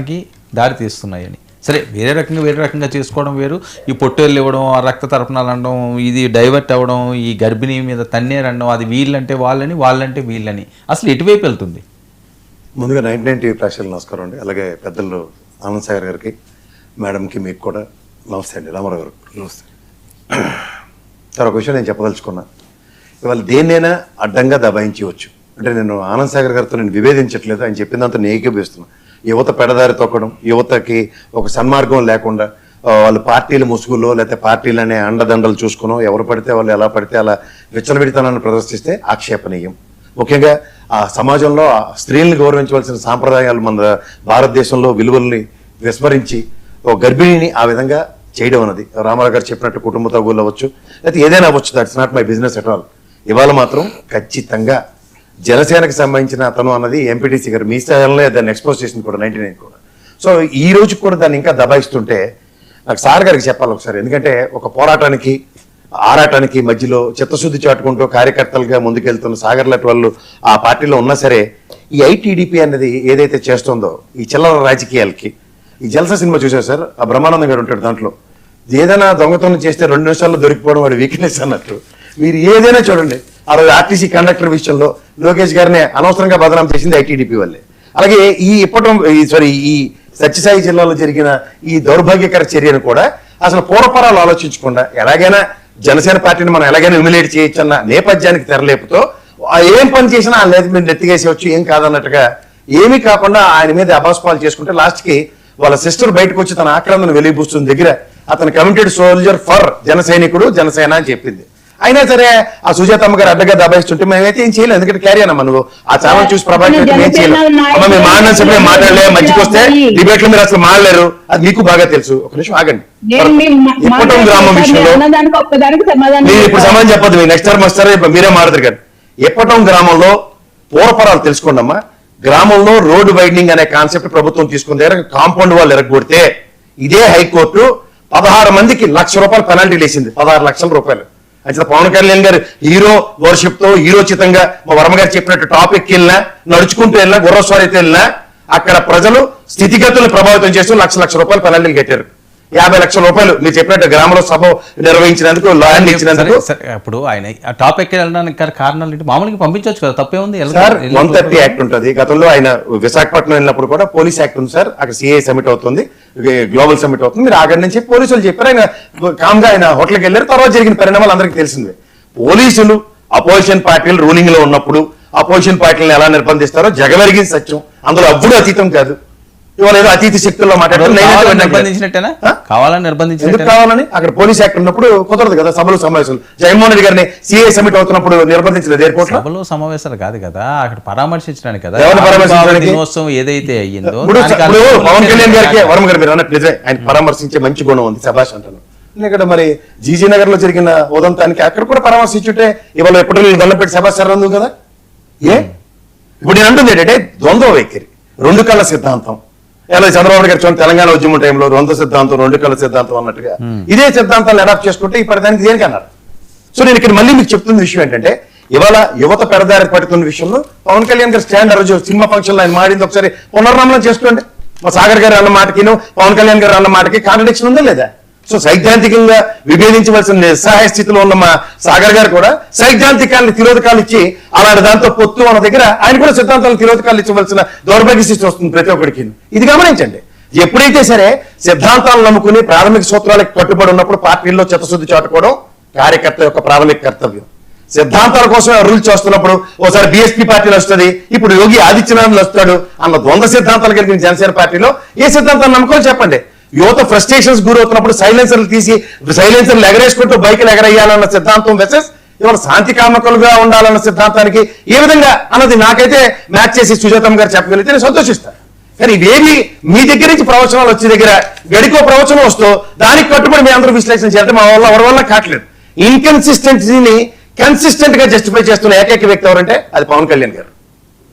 కి దారి తీస్తున్నాయని. సరే వేరే రకంగా వేరే రకంగా చేసుకోవడం వేరు. ఈ పొట్టేళ్ళు ఇవ్వడం ఆ రక్త తర్పణాలు అనడం ఇది డైవర్ట్ అవ్వడం ఈ గర్భిణీ మీద తన్నేరు అనడం అది వీళ్ళంటే వాళ్ళని వాళ్ళంటే వీళ్ళని. అసలు ఎటువైపు వెళ్తుంది? ముందుగా నైన్ నైన్ టీవీ ప్రేక్షకులు నమస్కారం అండి. అలాగే పెద్దలు ఆనంద్ సాగర్ గారికి మేడంకి మీకు కూడా నమస్తే అండి. రామారావు గారు. నమస్తే. సార్ ఒక విషయం నేను చెప్పదలుచుకున్నా. ఇవాళ దేన్నైనా అడ్డంగా దబాయించవచ్చు. అంటే నేను ఆనంద్ సాగర్ గారితో నేను విభేదించట్లేదు. ఆయన చెప్పినంత నేను ఏకీభవిస్తున్నా యువత పెడదారి తొక్కడం యువతకి ఒక సన్మార్గం లేకుండా వాళ్ళు పార్టీల ముసుగులో లేకపోతే పార్టీలు అనే అండదండలు చూసుకునో ఎవరు పడితే వాళ్ళు ఎలా పడితే అలా విచ్చలవిడితనాన్ని ప్రదర్శిస్తే ఆక్షేపణీయం. ముఖ్యంగా ఆ సమాజంలో ఆ స్త్రీలను గౌరవించవలసిన సాంప్రదాయాలు మన భారతదేశంలో విలువల్ని విస్మరించి ఒక గర్భిణిని ఆ విధంగా చేయడం అన్నది. రామారావు గారు చెప్పినట్టు కుటుంబ తగులు అవ్వచ్చు లేకపోతే ఏదైనా అవ్వచ్చు that's not my business at all ఇవాళ మాత్రం ఖచ్చితంగా జనసేనకు సంబంధించిన అతను అన్నది ఎంపీటీసీ గారు మీ స్థాయిలో దాన్ని ఎక్స్పోజ్ చేసింది కూడా నైన్టీ నైన్ కూడా. సో ఈ రోజు కూడా దాన్ని ఇంకా దబాయిస్తుంటే నాకు సార్ గారికి చెప్పాలి ఒకసారి. ఎందుకంటే ఒక పోరాటానికి ఆరాటానికి మధ్యలో చిత్తశుద్ధి చాటుకుంటూ కార్యకర్తలుగా ముందుకెళ్తున్న సాగర్ లాంటి వాళ్ళు ఆ పార్టీలో ఉన్నా సరే ఈ ఐటీడీపీ అనేది ఏదైతే చేస్తుందో ఈ చిల్లర రాజకీయాలకి ఈ జల్సా సినిమా చూసారు సార్? ఆ బ్రహ్మానందం గారు ఉంటాడు దాంట్లో. ఏదైనా దొంగతనం చేస్తే రెండు నిమిషాల్లో దొరికిపోవడం వాడి వీక్నెస్ అన్నట్టు. మీరు ఏదైనా చూడండి. ఆ రోజు ఆర్టీసీ కండక్టర్ విషయంలో లోకేష్ గారిని అనవసరంగా బదనాం చేసింది ఐటీడీపీ వల్లే అలాగే ఈ ఇప్పటం ఈ సారీ ఈ సత్యసాయి జిల్లాలో జరిగిన ఈ దౌర్భాగ్యకర చర్యను కూడా అసలు పూర్వపరాలు ఆలోచించకుండా ఎలాగైనా జనసేన పార్టీని మనం ఎలాగైనా ఇమిలేట్ చేయొచ్చు అన్న నేపథ్యానికి తెరలేపుతో ఏం పని చేసినా ఆ లేదు మీరు నెత్తిగేసేవచ్చు ఏం కాదన్నట్టుగా ఏమీ కాకుండా ఆయన మీద అభాస్పాలు చేసుకుంటే లాస్ట్కి వాళ్ళ సిస్టర్ బయటకు వచ్చి తన ఆక్రందన వెలిగిపుస్తుంది దగ్గర అతను కమిటెడ్ సోల్జర్ ఫర్ జన సైనికుడు జనసేన అని చెప్పింది. అయినా సరే ఆ సుజాతమ్మ గారు అడ్డగా దబాయిస్తుంటే మేమైతే ఏం చేయలేదు ఎందుకంటే క్యారీ అన్నమా నువ్వు ఆ ఛానల్ చూసి ప్రభావితం ఏం చేయలేదు అమ్మ మాట్లాడలే మధ్యకి వస్తే డిబేట్లో మీరు అసలు మాట్లాడలేరు అది మీకు బాగా తెలుసు. ఒక నిమిషం ఆగండి. ఇప్పటం గ్రామం విషయంలో మీరు ఇప్పుడు. సమాధానం చెప్పదు మీరు నెక్స్ట్ టైం వస్తారా? మీరే మాట్లాడతారు కదా. ఎప్పటం గ్రామంలో పూర్వపరాలు తెలుసుకోండి అమ్మా. గ్రామంలో రోడ్డు వైడనింగ్ అనే కాన్సెప్ట్ ప్రభుత్వం తీసుకున్న దగ్గర కాంపౌండ్ వాళ్ళు ఎరగొడితే ఇదే హైకోర్టు పదహారు మందికి లక్ష రూపాయలు పెనాల్టీ వేసింది పదహారు లక్షల రూపాయలు. అంచేత పవన్ కళ్యాణ్ గారు హీరో వర్షిప్తో హీరోచితంగా మా వర్మ గారు చెప్పినట్టు టాపిక్ వెళ్ళినా నడుచుకుంటూ వెళ్ళినా గుర్రస్వారీతో వెళ్ళినా అక్కడ ప్రజలు స్థితిగతులను ప్రభావితం చేస్తూ లక్ష లక్ష రూపాయలు పెనాల్టీలు కట్టారు. యాభై లక్షల రూపాయలు మీరు చెప్పినట్టు గ్రామంలో సభ నిర్వహించినందుకు ల్యాండ్ ఇచ్చినందుకు. అప్పుడు ఆయన ఆ టాపిక్ వెళ్ళడానికి కారణాలు ఏంటి? మామూలుగా పంపించవచ్చు కదా తప్పే ఉంది సార్ వన్ థర్టీ యాక్ట్ ఉంటుంది. గతంలో ఆయన విశాఖపట్నం వెళ్ళినప్పుడు కూడా పోలీస్ యాక్ట్ ఉంది సార్. అక్కడ సిఐ సమిట్ అవుతుంది గ్లోబల్ సమిట్ అవుతుంది. మీరు ఆగండి నుంచి పోలీసులు చెప్పారు. ఆయన కామ్గా ఆయన హోటల్కి వెళ్ళారు. తర్వాత జరిగిన పరిణామాలు అందరికీ తెలిసిందే. పోలీసులు అపోజిషన్ పార్టీలు రూలింగ్లో ఉన్నప్పుడు అపోజిషన్ పార్టీలను ఎలా నిర్బంధిస్తారో జగమెరిగింది సత్యం. అందులో అప్పుడు అతీతం కాదు. ఇవాళ ఏదో అతీత శక్తుల్లో. నిర్బంధించినట్టేనా? కావాలని ఎందుకు నిర్బంధించినట్టు కావాలని? అక్కడ పోలీస్ యాక్ట్ ఉన్నప్పుడు కుదరదు కదా సభలు సమావేశాలు. జగన్మోహన్ రెడ్డి గారిని సిఐ సమిట్ అవుతున్నప్పుడు నిర్బంధించలేదు ఎయిర్పోర్ట్ సభలో సమావేశాలు కాదు కదా అక్కడ పరామర్శించడానికి కదా. దినోత్సవం ఏదైతే అయ్యిందో పవన్ కళ్యాణ్ గారికి వరమ గారు మీరు అన్నట్టు నిజమే. ఆయన పరామర్శించే మంచి గుణం ఉంది శభాష్ అంటాను ఇక్కడ మరి జీజీ నగర్లో జరిగిన ఉదంతానికి అక్కడ కూడా పరామర్శించుంటే ఇవాళ ఎప్పుడు దండం పెట్టి సార్ ఉంది కదా? ఏ? ఇప్పుడు నేను అంటుంది ఏంటంటే ద్వంద్వ వైఖరి రెండు కళ్ళ సిద్ధాంతం. ఎలా చంద్రబాబు గారు చూడండి తెలంగాణ ఉద్యమం టైంలో ద్వంద్వ సిద్ధాంతం రెండు కళ్ళ సిద్ధాంతం అన్నట్టుగా. ఇదే సిద్ధాంతాలను అడాప్ట్ చేసుకుంటే ఈ పరిధానికి దేనికి అన్నారు? సో నేను ఇక్కడ మళ్ళీ మీకు చెప్తున్న విషయం ఏంటంటే ఇవాళ యువత పెడదారి పడుతున్న విషయంలో పవన్ కళ్యాణ్ గారు స్టాండ్ ఆ రోజు సినిమా ఫంక్షన్లో ఆయన మాడింది ఒకసారి పునర్నామనం చేసుకోండి మా సాగర్ గారు అన్న మాటకిను పవన్ కళ్యాణ్ గారు అన్న మాటకి కాంట్రడిక్షన్ ఉందా లేదా? సో సైద్ధాంతికంగా విభేదించవలసిన నిస్సహాయ స్థితిలో ఉన్న మా సాగర్ గారు కూడా సైద్ధాంతికాన్ని తిరోధకాలు ఇచ్చి అలాంటి దాంతో పొత్తు మన దగ్గర ఆయన కూడా సిద్ధాంతాలను తిరోధకాలు ఇచ్చవలసిన దౌర్భాగ్య స్థితి వస్తుంది ప్రతి ఒక్కడికి. ఇది గమనించండి. ఎప్పుడైతే సరే సిద్ధాంతాలను నమ్ముకుని ప్రాథమిక సూత్రాలకు కట్టుబడి ఉన్నప్పుడు పార్టీల్లో చిత్తశుద్ధి చాటుకోవడం కార్యకర్త యొక్క ప్రాథమిక కర్తవ్యం. సిద్ధాంతాల కోసం రూల్ చేస్తున్నప్పుడు ఓసారి బీఎస్పీ పార్టీలో వస్తుంది ఇప్పుడు యోగి ఆదిత్యనాథ్ వస్తాడు అన్న ద్వంద్వ సిద్ధాంతాలు కలిగిన జనసేన పార్టీలో ఏ సిద్ధాంతాన్ని నమ్ముకోవాలి చెప్పండి. యువత ఫ్రస్ట్రేషన్స్ గురవుతున్నప్పుడు సైలెన్సర్లు తీసి సైలెన్సర్లు ఎగరేసుకుంటూ బైకులు ఎగరేయాలన్న సిద్ధాంతం వెసెస్ ఇవాళ శాంతి కామకులుగా ఉండాలన్న సిద్ధాంతానికి ఏ విధంగా అన్నది నాకైతే మ్యాచ్ చేసి సుజాతమ్మ గారు చెప్పగలిగితే నేను సంతోషిస్తాను. కానీ ఇవేమి మీ దగ్గర నుంచి ప్రవచనాలు వచ్చే దగ్గర గడికో ప్రవచనం వస్తూ దానికి కట్టుబడి మీ అందరూ విశ్లేషణ చేస్తే మా వల్ల ఎవరి వల్ల కావట్లేదు. ఇన్కన్సిస్టెన్సీని కన్సిస్టెంట్గా జస్టిఫై చేస్తున్న ఏకైక వ్యక్తి ఎవరంటే అది పవన్ కళ్యాణ్ గారు.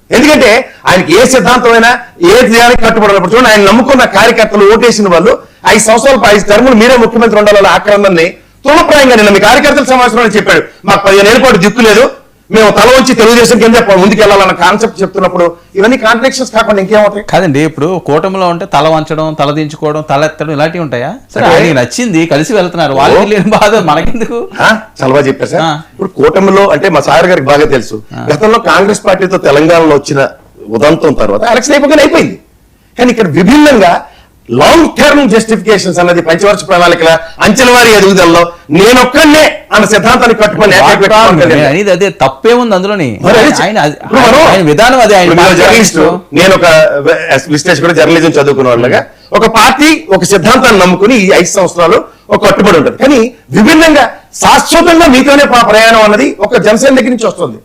ఎందుకంటే ఆయనకి ఏ సిద్ధాంతమైనా ఏ దానికి కట్టుబడినప్పుడు చూడండి ఆయన నమ్ముకున్న కార్యకర్తలు ఓటేసిన వాళ్ళు ఐదు సంవత్సరాలు ఐదు టర్ములు మీరే ముఖ్యమంత్రి ఉండాలని ఆక్రమణని తృణప్రాయంగా నిన్న మీ కార్యకర్తల సమావేశంలో చెప్పాడు. మాకు పదిహేను ఏళ్ళ పాటు దిక్కు లేదు. మేము తల వంచి తెలుగుదేశం కింద ముందుకు వెళ్ళాలన్న కాన్సెప్ట్ చెప్తున్నప్పుడు ఇవన్నీ కాంట్రడిక్షన్స్ కాకుండా ఇంకేమవుతాయి? కాదండి ఇప్పుడు కూటమిలో ఉంటే తల వంచడం తల దించుకోవడం తల ఎత్తడం ఇలాంటివి ఉంటాయా? సరే ఆయనకి నచ్చింది కలిసి వెళ్తున్నారు. వాళ్ళకి లేని బాధ మనకెందుకు? ఆ, చాలా బాగా చెప్పారు సార్? ఆ. ఇప్పుడు కూటమిలో అంటే మా సార్ గారికి బాగా తెలుసు. గతంలో కాంగ్రెస్ పార్టీతో తెలంగాణలో వచ్చిన ఉదంతం తర్వాత ఎలక్షన్ అయిపోగానే అయిపోయింది. కానీ ఇక్కడ విభిన్నంగా లాంగ్ టర్మ్ జస్టిఫికేషన్స్ అన్నది పంచవర్ష ప్రణాళికల అంచెలవారి ఎదుగుదలలో నేనొక్కనే అన్న సిద్ధాంతానికి కట్టుకొని అదే తప్పేముంది అందులోని. మరి అది ఆయన అది- ఇప్పుడు మనం- ఆయన విధానం అదే నేను ఒక విశ్లేషకుడు జర్నలిజం చదువుకున్న వాళ్ళగా. ఒక పార్టీ ఒక సిద్ధాంతాన్ని నమ్ముకుని ఈ ఐదు సంవత్సరాలు ఒక కట్టుబడి ఉంటుంది. కానీ విభిన్నంగా శాశ్వతంగా మీతోనే ప్రయాణం అన్నది ఒక జనసేన దగ్గర నుంచి వస్తుంది.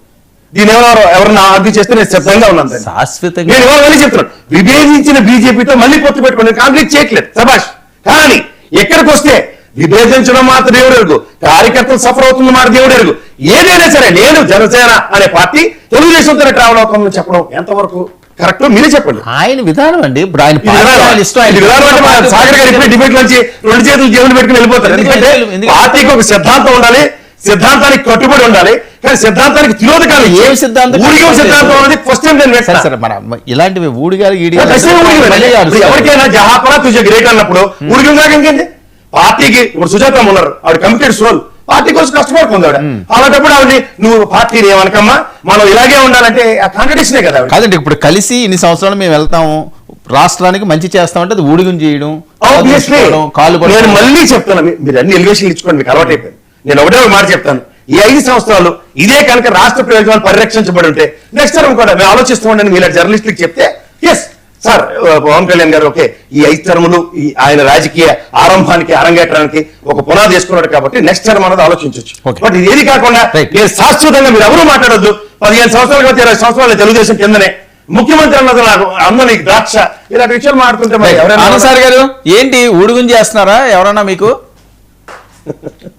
దీని ఎవరు ఎవరన్నా ఆర్గ్యూ చేస్తే నేను సిద్ధంగా ఉన్నాను. శాశ్వతంగా నేను ఇవాళ మళ్ళీ చెప్తున్నాను? విభేదించిన బీజేపీతో మళ్ళీ పొత్తు పెట్టుకుని కాంఫ్లిక్ట్ చేయట్లేదు. సభాష్ కానీ ఎక్కడికి వస్తే విభేదించడం మాత్రం దేవుడు ఎరుగు. కార్యకర్తలు సఫర్ అవుతుంది మాట దేవుడు ఎరుగు. ఏదైనా సరే నేను జనసేన అనే పార్టీ తెలుగుదేశంతో ట్రావెల్ అవుతామని చెప్పడం ఎంతవరకు కరెక్ట్ మీరే చెప్పండి. ఆయన విధానం అండి. ఇప్పుడు ఆయన సాగర్ గారు డిబేట్ నుంచి రెండు చేతులు జేబులు పెట్టుకుని వెళ్ళిపోతారు. ఎందుకు ఎందుకంటే ఎందుకు- ఎందుకు- పార్టీకి ఒక సిద్ధాంతం ఉండాలి. సిద్ధాంతానికి కట్టుబడి ఉండాలి కానీ సిద్ధాంతానికి తిరోధకాలు ఏం? సిద్ధాంతం? సిద్ధాంతం అనేది ఫస్ట్ టైం నేను సరే మన ఇలాంటివి ఊడిగాలు. ఎవరికైనా జహాపరా తుజ గ్రేట్ అన్నప్పుడు ఊరికం కాక ఇంకేంటి పార్టీకి ఇప్పుడు సుజాత ఉన్నారు. ఆవిడ కమిటెడ్ సోల్ పార్టీ కోసం కష్టపడుతుంది ఆవిడ. అలాంటప్పుడు ఆవిడ నువ్వు పార్టీని ఏమనకమ్మా? మనం ఇలాగే ఉండాలంటే ఆ కాంట్రడిక్షనే కదా కాదండి ఇప్పుడు కలిసి ఇన్ని సంవత్సరాలు మేము వెళ్తాము. రాష్ట్రానికి మంచి చేస్తామంటే అది ఊడిగం చేయడం నేను. మళ్ళీ చెప్తాను మీరు అన్ని ఎలివేషన్లు ఇచ్చుకోండి మీకు అలవాటు అయిపోయింది నేను ఒకటే ఒక మాట చెప్తాను. ఈ ఐదు సంవత్సరాలు ఇదే కనుక రాష్ట్ర ప్రయోజనాలు పరిరక్షించబడి ఉంటే నెక్స్ట్ టర్మ్ కూడా మేము ఆలోచిస్తూ మీరు జర్నలిస్టులకు చెప్తే yes sir Pawan Kalyan garu okay ఈ ఐదు టర్ములు ఈ ఆయన రాజకీయ ఆరంభానికి అరంగేట్రానికి ఒక పునాది వేసుకున్నాడు కాబట్టి నెక్స్ట్ టర్మ్ అనేది ఆలోచించవచ్చు. బట్ ఇది ఏది కాకుండా. నేను శాశ్వతంగా మీరు ఎవరు మాట్లాడొద్దు. పదిహేను సంవత్సరాల కాబట్టి ఇరవై సంవత్సరాలు తెలుగుదేశం కిందనే ముఖ్యమంత్రి అన్నది నాకు అందని ద్రాక్ష ఇలాంటి విషయాలు మాట్లాడుతుంటే మరి ఎవరైనా గారు ఏంటి ఊడుగుం చేస్తున్నారా ఎవరన్నా మీకు?